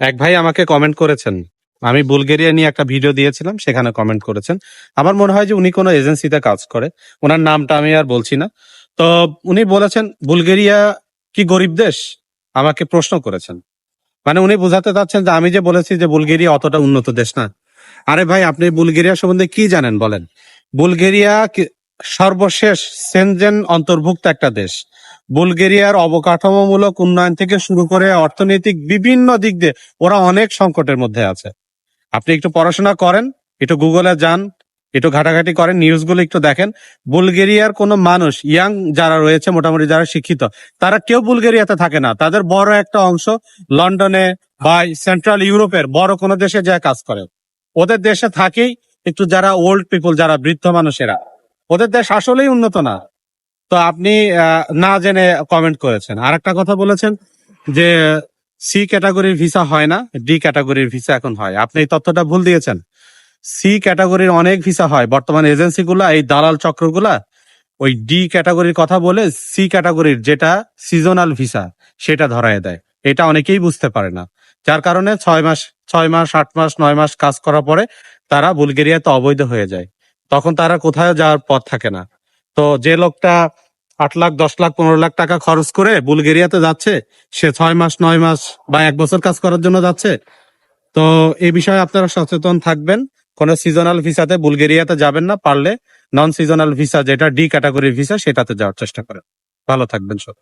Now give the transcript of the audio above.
এক ভাই আমাকে কমেন্ট করেছেন। আমি বুলগেরিয়া নিয়ে একটা ভিডিও দিয়েছিলাম, সেখানে কমেন্ট করেছেন। আমার মনে হয় যে উনি কোনো এজেন্সিতে কাজ করে। ওনার নামটা আমি আর বলছি না। তো উনি বলেছেন, বুলগেরিয়া কি গরিব দেশ? আমাকে প্রশ্ন করেছেন। মানে উনি বোঝাতে চাচ্ছেন যে আমি যে বলেছি যে বুলগেরিয়া অতটা উন্নত দেশ না। আরে ভাই, আপনি বুলগেরিয়া সম্বন্ধে কি জানেন বলেন? বুলগেরিয়া সর্বশেষ সেনজেন অন্তর্ভুক্ত একটা দেশ। বুলগেরিয়ার অবকাঠামোমূলক উন্নয়ন থেকে শুরু করে অর্থনৈতিক বিভিন্ন দিক দিয়ে ওরা অনেক সংকটের মধ্যে আছে। আপনি একটু পড়াশোনা করেন, একটু গুগলে যান, একটু ঘাটাঘাটি করেন, নিউজগুলো একটু দেখেন। বুলগেরিয়ার কোনো মানুষ, ইয়াং যারা রয়েছে, মোটামুটি যারা শিক্ষিত, তারা কেউ বুলগেরিয়াতে থাকে না। তাদের বড় একটা অংশ লন্ডনে বা সেন্ট্রাল ইউরোপের বড় কোনো দেশে যা কাজ করে। ওদের দেশে থাকেই একটু যারা ওল্ড পিপল, যারা বৃদ্ধ মানুষেরা। ওদের দেশ আসলেই উন্নত না। তো আপনি না জেনে কমেন্ট করেছেন। আর একটা কথা বলেছেন যে সি ক্যাটাগরির ভিসা হয় না ডি ক্যাটাগরির ভিসা এখন হয়। আপনি এই তথ্যটা ভুল দিয়েছেন। সি ক্যাটাগরির অনেক ভিসা হয়। বর্তমান এজেন্সিগুলা এই দালাল চক্রগুলা, ওই ডি ক্যাটাগরির কথা বলে সি ক্যাটাগরির যেটা সিজনাল ভিসা সেটা ধরায় দেয়। এটা অনেকেই বুঝতে পারে না। যার কারণে ছয় মাস ছয় মাস, আট মাস, নয় মাস কাজ করার পরে তারা বুলগেরিয়াতে অবৈধ হয়ে যায়। তখন তারা কোথাও যাওয়ার পথ থাকে না। তো যে লোকটা আট লাখ, দশ লাখ, পনেরো লাখ টাকা খরচ করে বুলগেরিয়াতে যাচ্ছে, সে ছয় মাস, নয় মাস বা এক বছর কাজ করার জন্য যাচ্ছে। তো এই বিষয়ে আপনারা সচেতন থাকবেন। কোনো সিজনাল ভিসাতে বুলগেরিয়াতে যাবেন না, পারলে নন সিজনাল ভিসা যেটা ডি ক্যাটাগরি ভিসা সেটাতে যাওয়ার চেষ্টা করেন। ভালো থাকবেন সব